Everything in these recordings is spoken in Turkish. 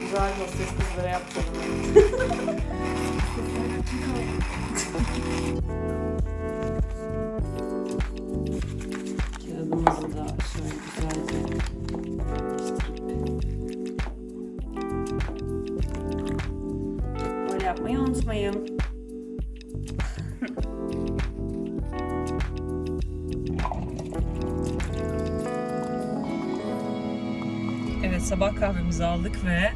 güzel hostes kızlara yapacağım. Kağıdımızı da şöyle güzelce Böyle yapmayı unutmayın. Sabah kahvemizi aldık ve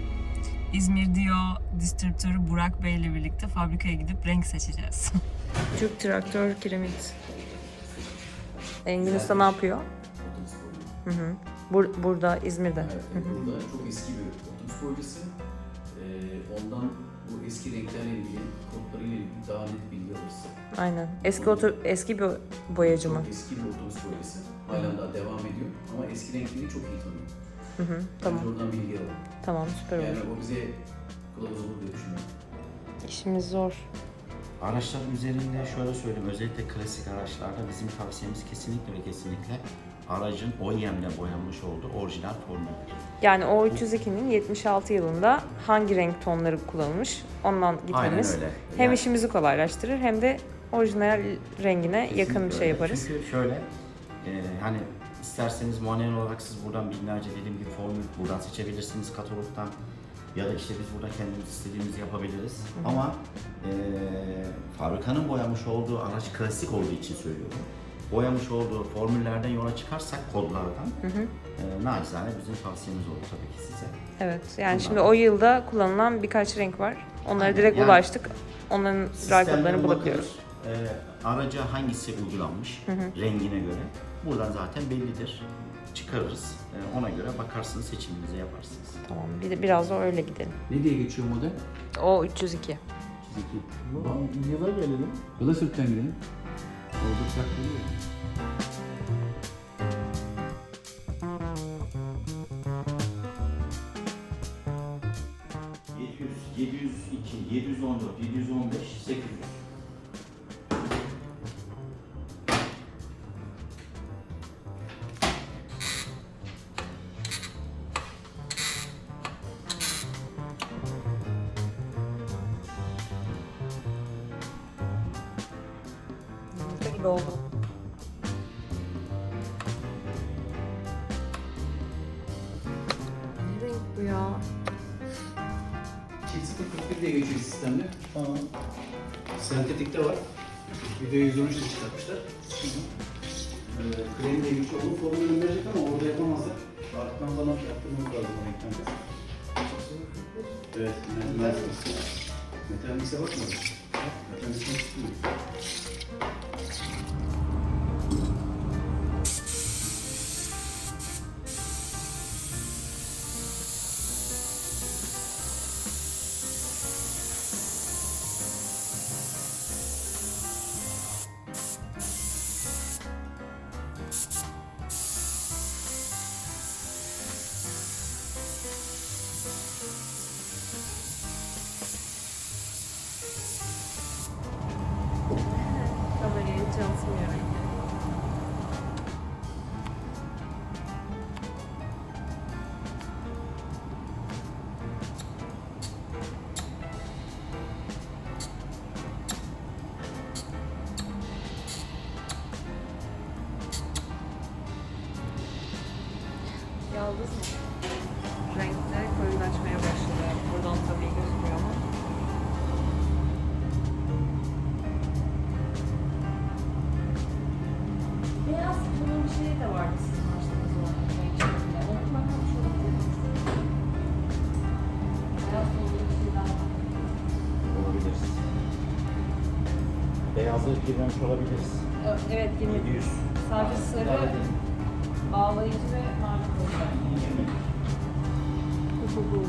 İzmir Dio distribütörü Burak Bey ile birlikte fabrikaya gidip renk seçeceğiz. Türk Traktör Kiremit. Engin Usta ne yapıyor? Hı hı. Bur- burada İzmir'de. Evet, burada çok eski bir otobüs projesi. Ee, ondan bu eski renklerle ilgili, kodlarıyla ilgili daha net bilgi alırız. Aynen. Eski oto eski bir boyacı mı? Çok eski bir otobüs projesi. Halen daha devam ediyor ama eski renkleri çok iyi tanıyor. Hı hı. Tamam. Oradan bilgi alalım. Tamam süper Yani olur. o bize kılavuz olur diye düşünüyorum. İşimiz zor. Araçların üzerinde şöyle söyleyeyim, özellikle klasik araçlarda bizim tavsiyemiz kesinlikle ve kesinlikle aracın OEM'le boyanmış olduğu orijinal formüldür. Yani o 302'nin 76 yılında hangi renk tonları kullanılmış ondan gitmemiz Aynen öyle. hem Yani işimizi kolaylaştırır hem de orijinal rengine yakın bir kesinlikle şey öyle. yaparız. Çünkü şöyle, e, hani isterseniz manuel olarak siz buradan binlerce dediğim gibi formül buradan seçebilirsiniz katalogdan. Ya da işte biz burada kendimiz istediğimizi yapabiliriz. Ama e, fabrikanın boyamış olduğu araç klasik olduğu için söylüyorum. Boyamış olduğu formüllerden yola çıkarsak kodlardan Hı hı. e, nacizane bizim tavsiyemiz olur tabii ki size. Evet. Yani Bunlar. şimdi o yılda kullanılan birkaç renk var. Onlara Aynen, direkt yani- ulaştık. Onların Sistemden kodlarını bulabiliyoruz. Ee, araca hangisi uygulanmış rengine göre buradan zaten bellidir. Çıkarırız. Ee, ona göre bakarsınız seçiminizi yaparsınız. Tamam. Bir de biraz da öyle gidelim. Ne diye geçiyor model? O 302. Zeki. Yıla gelelim. Yıla sürtten gidelim. Orada trak geliyor. ...700, 702, 714, 715, 800. Gibi oldu. Ne renk bu ya? 2041 diye geçiyor sistemde. Tamam. Sentetikte var. Video 113 de çıkartmışlar. Ee, krem diye geçiyor. Onun formülünü verecek ama orada yapamazlar. Arkadan falan yaptırmamız lazım renkten. Evet, metal Metal mix'e bakmadım. Metal mix'e Renkler koyulaşmaya başladı. Buradan tabii gözükmüyor ama. Beyaz bunun şeyi de vardı sizin açtığınız o renk şeklinde. Onu bakalım koymuştum. Beyaz tonlu bir şey daha var. Olabiliriz. Beyazları girmemiş olabiliriz. Evet, 20. 700. Sadece sarı, bağlayıcı ve mavi koyacak. Şimdi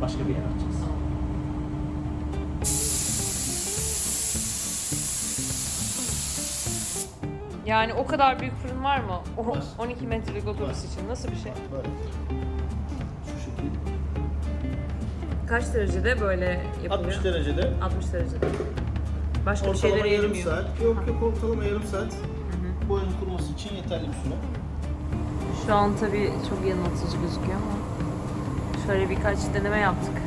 Başka bir yer açacağız. yani o kadar büyük fırın var mı? O Var. 12 metrelik otobüs için nasıl bir şey? Böyle. Şu şekil. Kaç derecede böyle yapılıyor? 60 derecede. 60 derecede. Başka bir Ortalama şeylere yarım erimiyor. saat. Yok yok ortalama yarım saat. Boyanın kuruması için yeterli bir süre. Şu an tabii çok yanıltıcı gözüküyor ama şöyle birkaç deneme yaptık.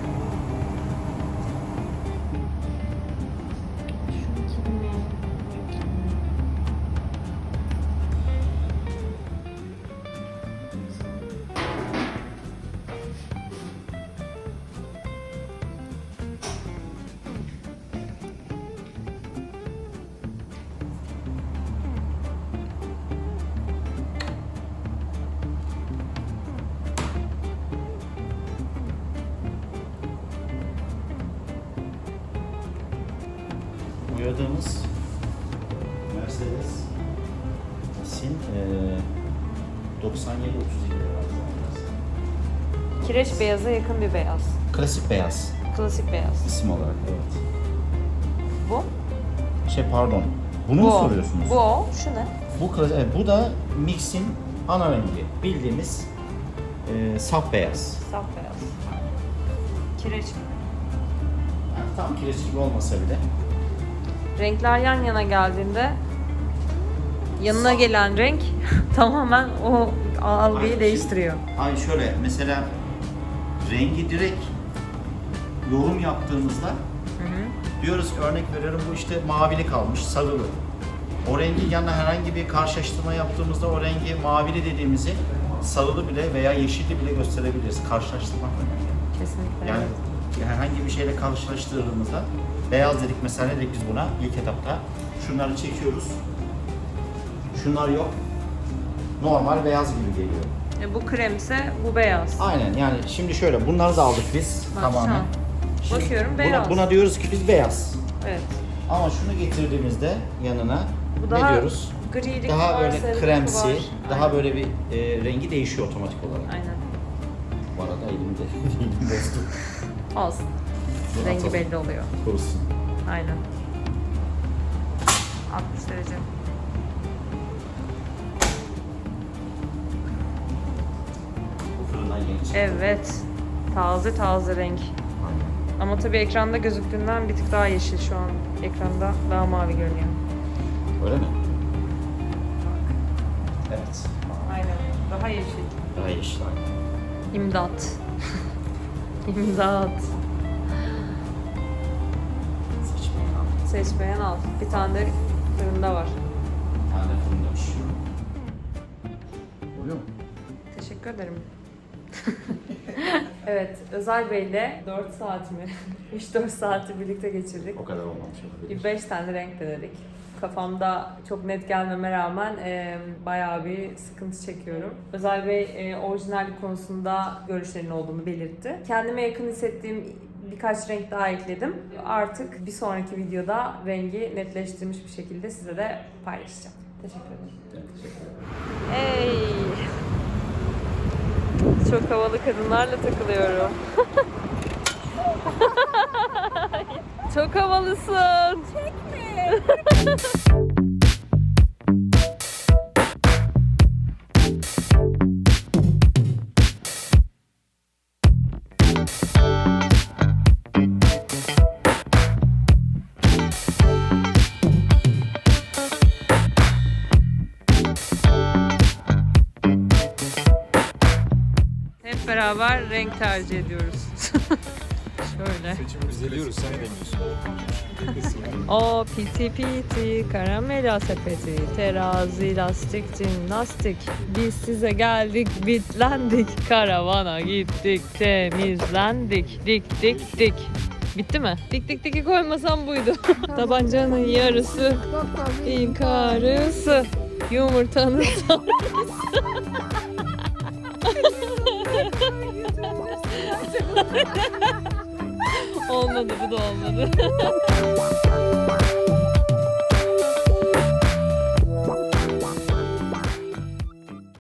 Boyadığımız Mercedes Sin eee 97 32 Kireç beyaza yakın bir beyaz. Klasik beyaz Klasik beyaz. isim olarak evet. Bu? Şey pardon. Bunu mu soruyorsunuz? Bu o. Şu ne? Bu klas- evet, bu da Mix'in ana rengi. Bildiğimiz eee saf beyaz. Saf beyaz. Kireç gibi. Yani tam kireç gibi olmasa bile Renkler yan yana geldiğinde yanına gelen renk tamamen o algıyı Aynı değiştiriyor. Ay şöyle mesela rengi direkt yorum yaptığımızda Hı hı. diyoruz ki örnek veriyorum bu işte mavili kalmış sarılı. O rengin yanına herhangi bir karşılaştırma yaptığımızda o rengi mavili dediğimizi sarılı bile veya yeşilli bile gösterebiliriz. Karşılaştırmak önemli. Kesinlikle. Yani. Herhangi bir şeyle karşılaştırdığımızda beyaz dedik mesela ne dedik biz buna ilk etapta. Şunları çekiyoruz. Şunlar yok. Normal beyaz gibi geliyor. E, bu kremse bu beyaz. Aynen yani şimdi şöyle bunları da aldık biz Bak, tamamen. Şimdi Bakıyorum, buna, beyaz. Buna diyoruz ki biz beyaz. Evet. Ama şunu getirdiğimizde yanına Bu ne daha diyoruz? grilik Daha var, böyle kremsi, var. daha Aynen. böyle bir e, rengi değişiyor otomatik olarak. Aynen. Bu arada elimde elim bozdu. Olsun. Bunu Rengi atalım. belli oluyor. Olsun. Aynen. 60 derece. Evet. Taze taze renk. Ama tabii ekranda gözüktüğünden bir tık daha yeşil şu an. Ekranda daha mavi görünüyor. Öyle mi? Evet. Aynen. Daha yeşil. Daha yeşil. İmdat. İmdat. Seçmeyi al. Seç beğen al. Bir tane de fırında var. Bir tane de fırında pişiyor. Oluyor mu? Teşekkür ederim. evet, Özel Bey'le 4 saat mi? 3-4 saati birlikte geçirdik. O kadar olmamış olabilir. Bir 5 tane renk denedik. Kafamda çok net gelmeme rağmen e, bayağı bir sıkıntı çekiyorum. Özel Bey e, orijinallik konusunda görüşlerinin olduğunu belirtti. Kendime yakın hissettiğim birkaç renk daha ekledim. Artık bir sonraki videoda rengi netleştirmiş bir şekilde size de paylaşacağım. Teşekkür ederim. Teşekkür ederim. Hey! Çok havalı kadınlarla takılıyorum. Çok havalısın. Çekme. beraber renk tercih ediyoruz. Şöyle. Biz ediyoruz, sen edemiyorsun. O piti piti, karamela sepeti, terazi, lastik, jimnastik. Biz size geldik, bitlendik, karavana gittik, temizlendik, dik dik dik. Bitti mi? Dik dik diki koymasam buydu. Tabancanın yarısı, in karısı, yumurtanın sarısı. olmadı bu da olmadı.